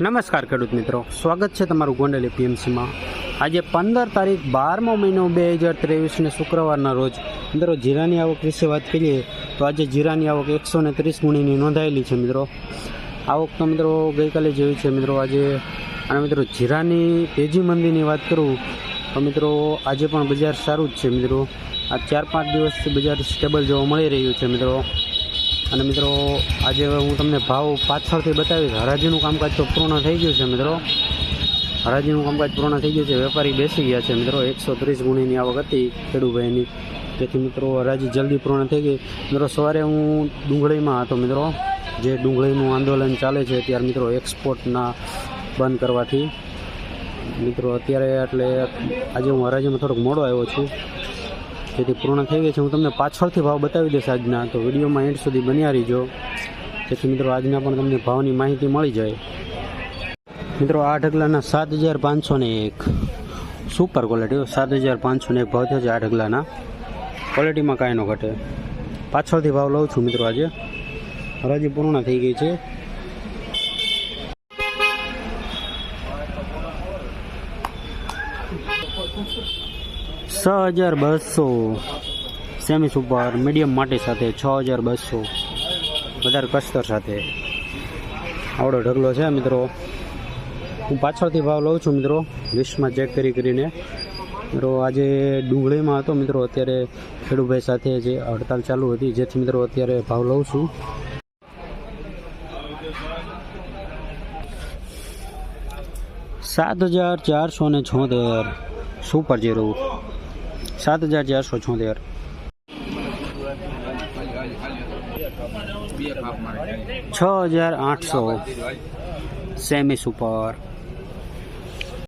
નમસ્કાર ખેડૂત મિત્રો. સ્વાગત છે તમારું ગોંડલ એપીએમસીમાં. આજે પંદર તારીખ બારમો મહિનો બે હજાર ત્રેવીસને શુક્રવારના રોજ. મિત્રો, જીરાની આવક વિશે વાત કરીએ તો આજે જીરાની આવક એકસો ને ત્રીસ ગુણીની નોંધાયેલી છે મિત્રો. આવક તો મિત્રો ગઈકાલે જેવી છે મિત્રો આજે. અને મિત્રો, જીરાની તેજી મંદીની વાત કરું તો મિત્રો આજે પણ બજાર સારું જ છે મિત્રો. આ ચાર પાંચ દિવસથી બજાર સ્ટેબલ જોવા મળી રહ્યું છે મિત્રો. અને મિત્રો, આજે હું તમને ભાવ પાછળથી બતાવીશ. હરાજીનું કામકાજ તો પૂર્ણ થઈ ગયું છે, મિત્રો. હરાજીનું કામકાજ પૂર્ણ થઈ ગયું છે. વેપારી બેસી ગયા છે, મિત્રો. એકસો ત્રીસ ગુણીની આવક હતી ખેડૂભાઈની તેથી, મિત્રો, હરાજી જલ્દી પૂર્ણ થઈ ગઈ. મિત્રો, સવારે હું ડુંગળીમાં હતો, મિત્રો. જે ડુંગળીનું આંદોલન ચાલે છે ત્યારે મિત્રો, એક્સપોર્ટના બંધ કરવાથી. મિત્રો, અત્યારે, એટલે, આજે હું હરાજીમાં થોડોક મોડો આવ્યો છું. જેથી પૂર્ણ થઈ ગઈ છે. હું તમને પાછળથી ભાવ બતાવી દઈશ આજના. તો વિડીયોમાં એન્ડ સુધી બન્યા રહીજો. જેથી મિત્રો આજના પણ તમને ભાવની માહિતી મળી જાય. મિત્રો આ ઢગલાના સાત હજાર પાંચસો ને એક. સુપર ક્વોલિટી સાત હજાર પાંચસો ને એક ભાવ થયો છે આ ઢગલાના ક્વોલિટીમાં કાંઈ ન ઘટે. પાછળથી ભાવ લઉં છું મિત્રો આજે. હરાજી પૂર્ણ થઈ ગઈ છે. છ હજાર બસો. સેમી સુપર, મીડિયમ માટી સાથે છ હજાર બસો. વધારે કસ્તર સાથે. આવડો ઢગલો છે, મિત્રો. હું પાછળથી ભાવ લઉં છું, મિત્રો. લિસ્ટમાં ચેક કરી કરીને. મિત્રો, આજે ડુંગળીમાં હતો, મિત્રો. અત્યારે ખેડૂભાઈ સાથે જે હડતાલ ચાલુ હતી, જેથી, મિત્રો, અત્યારે ભાવ લઉં છું. સાત હજાર ચારસો ને છોતેર. Super zero. સાત હજાર ચારસો છોતેર. છ હજાર આઠસો. Semi super.